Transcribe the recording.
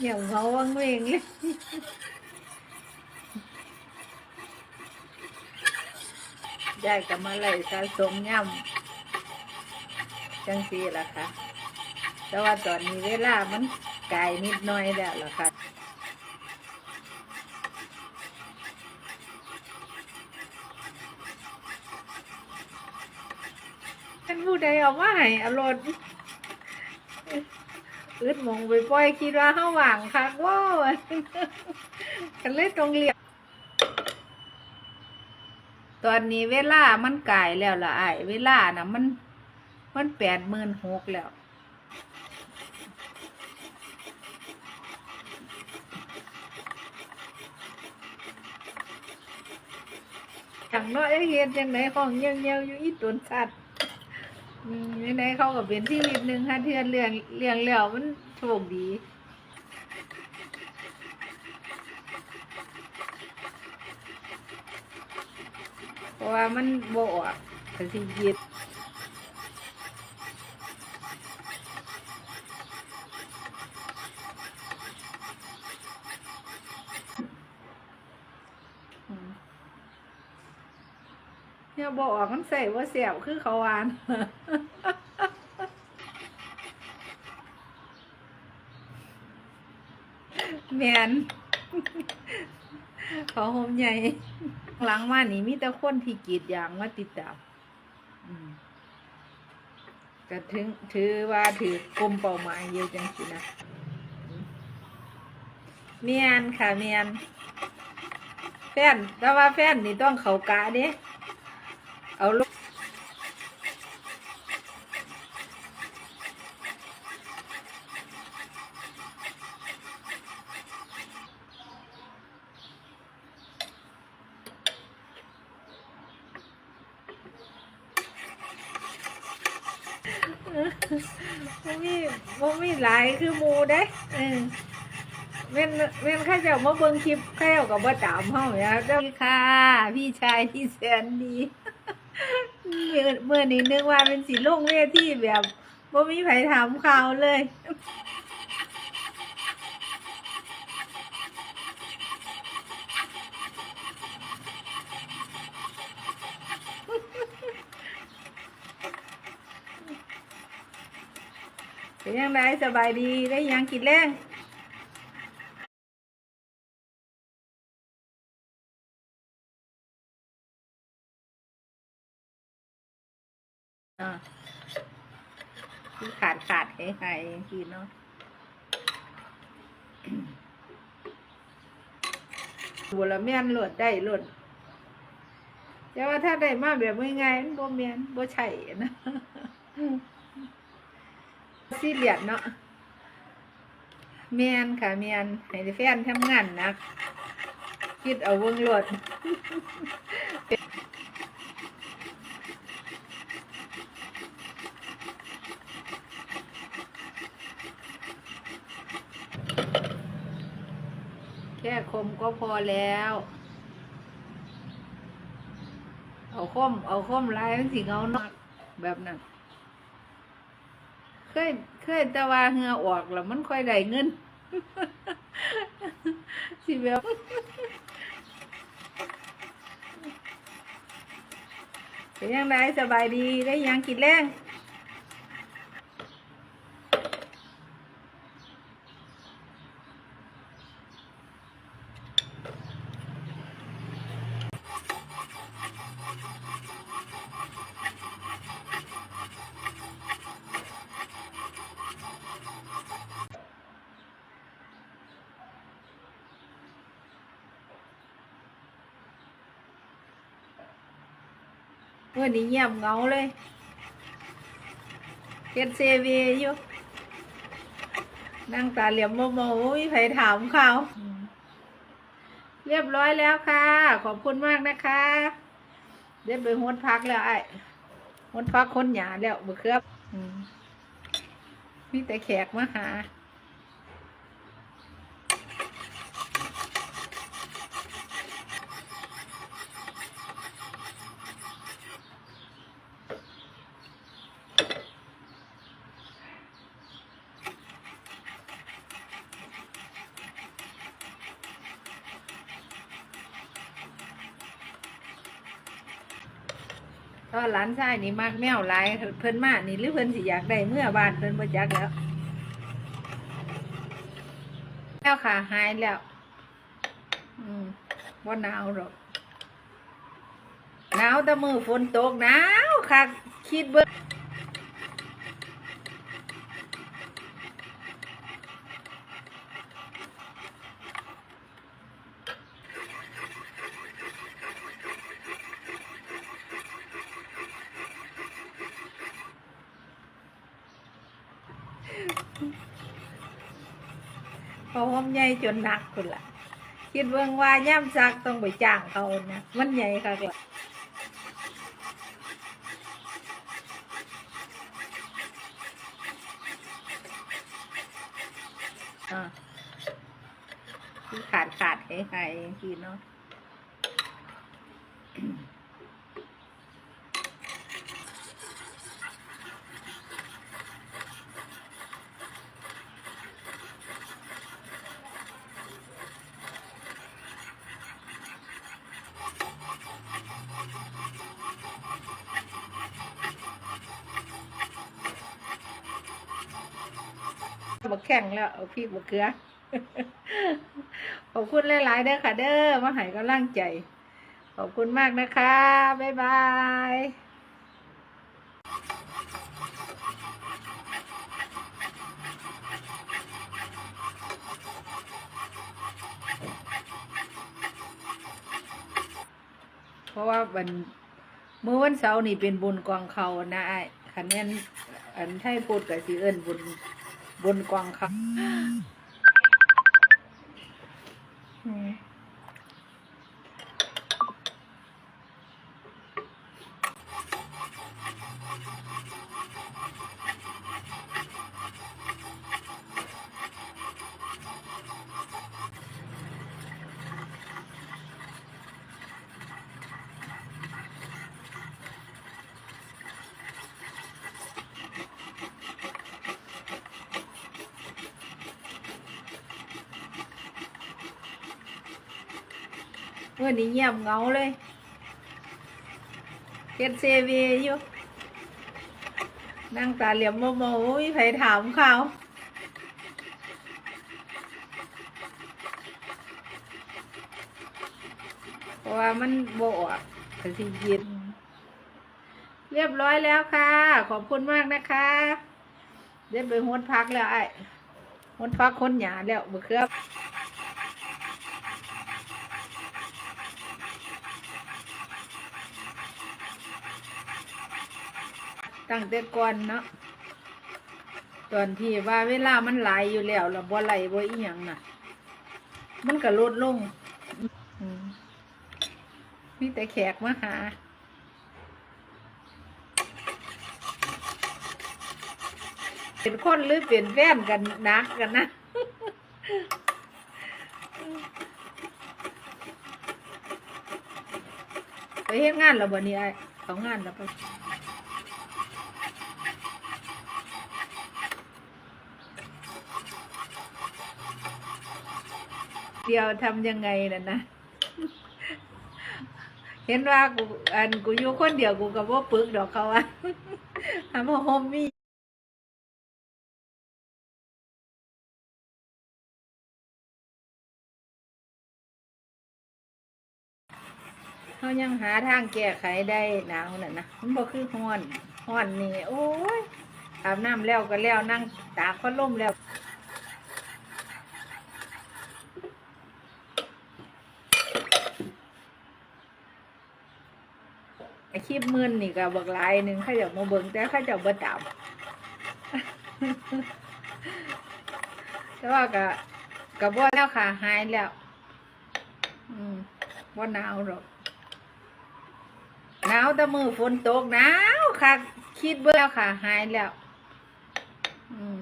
เหี่ยวเขาวังเวงเลยได้กับมาไล่สะสมย่ำจังสีล่ะค่ะ แต่ว่าตอนนี้เวลามันไกลนิดหน้อยแล้วล่ะค่ะท่านผู้ใดเอามาให้อรรถ อึดมองไปปล่อยคิดว่าเฮาหว่างคักว้าวกันเลยตรงเรียกตอนนี้เวลามันไก่แล้วละไอเวลานะมัน มันแปดหมื่นหกแล้วทางน้อยเฮ็ดจังไดของเงี้ยวๆอยู่อีตนสัตว์ อืมจังไดเขาก็เป็นชีวิตหนึ่งฮะเทือนเลี้ยงเลี้ยงแล้วมันโชคดีเพราะว่ามันโบ่ออกก็สิยิดอืมเนี่ยบอกว่ามันใส่ว่าเสียบคือเขาวาน แมนเขาหมใหญ่ หลังมานี่มีแต่คนที่กีดยางมาติดตามก็ถึงถือว่าถือกลมเป้าหมายเยอะจังสินะเมียนค่ะเมียน แฟนแต่ว่าแฟนนี่ต้องเขากะเด้เอาลูก บ่มีบ่มีหลายคือหมูเด้เออเว้นเว้นข้าเจ้ามาเบิ่งคลิปข้าเจ้าก็บ่ตามเฮาเนี่ยเด้อค่ะ พี่ชายที่แสนดีเมื่อเมื่อนี้นึกว่าเป็นสิลงเวทีแบบบ่มีไผถามข่าวเลย เป็นยังไงสบายดีได้ยังกินแรงอ่าขาดขาดหายหายกินเนาะบัวละเมียนหลดได้หลดแต่ว่าถ้าได้มาแบบง่ายๆมันบ่เมียนบ่ใช่นะ ซีเรียสเนาะเมียนค่ะเมียนให้แฟนทำงานหนัก คิดเอาเวงรถแค่คมก็พอแล้ว เอาคม เอาคมลายมันสิเงาหนักแบบนั้น ยเคยแต่ว่าเหงือออกแล้วมันค่อยได้เงินสิแบบเป็นยังไงสบายดีได้ยังกินแรง วันนี้เงียบเงาเลยเฮ็ดเซเวอยู่นั่งตาเหลี่ยมโมโมมีใครถามข่าเรียบร้อยแล้วค่ะ ขอบคุณมากนะคะเดี๋ยวไปหดพักแล้วไอ้หดพักคนหยาแล้วบ่ครับอืมมีแต่แขกมาหา ก็หลานชายนี่มักแมวหลายเพิ่นมานี่หรือเพิ่นสิอยากได้เมื่อบ้านเพิ่นบ่จักแล้วแมวขาหายแล้ว อืมว่าหนาวหรอกหนาวแต่มือฝนตกหนาวค่ะคิดเบิ่ง พอหอมใหญ่จนหนักคุณล่ะ คิดเบิ่งว่าย่ำซักต้องไปจ้างเขานะมันใหญ่ค่ะล่ะอ่าคือขาดขาดหายหายทีเนาะ บักแข่งแล้วเอาพริกบักเกลือขอบคุณหลายๆเด้อค่ะ เด้อมาให้กำลังใจ ขอบคุณมากนะคะ บ๊ายบายเพราะว่าวันเมื่อวันเสาร์นี่เป็นบุญกองเขานะไอ้คันแม่นอันไทยพูดกับสิเอิ้นบุญ บนกวางค่ะ เมื่อนี้เงียบเงาเลยเฮ็ดเซเวีอยู่นั่งตาเหลี่ยมโมโมมีใครถามเขาวเพราะว่ามันโบออกกะสิยินเรียบร้อยแล้วค่ะ ขอบคุณมากนะคะเดี๋ยวไปหดพักแล้วไอ้หดพักคนหยาแล้วบื่อเครือ ตั้งแต่ก่อนเนาะตอนที่ว่าเวลามันไหลอยู่แล้วแล้วบ่ไหลบ่อีหยังน่ะ มันก็ลดลงมมีแต่แขกมาหาเป็นคนหรือเป็นแฟนกันนักกันนะไปเฮ็ดงานแล้วบ่นี่ไอ้เขางานแล้วไป เดียวทำยังไงน่ะนะ เห็นว่ากูอันกูอยู่คนเดียวกูก็บ่ปึกดอกเขาอะทำว่าโฮมมี่เขายังหาทางแก้ไขได้หนาวน่ะนะมันบ่คือฮ้อนฮ้อนนี่ โอ้ยอาบน้ำแล้วก็แล้วนั่งตากพัดลมแล้ว อาชีพมื่นนี่ก็บักลายหนึ่งเขาจะมาเบิ่งแต่เขาจะบ่ตามแต่ว่าก็ก็บ่แล้วค่ะหายแล้ว อืมบ่หนาวหรอกหนาวแต่มือฝนตกหนาวค่ะ คิดเบิ่งแล้วค่ะหายแล้ว อืม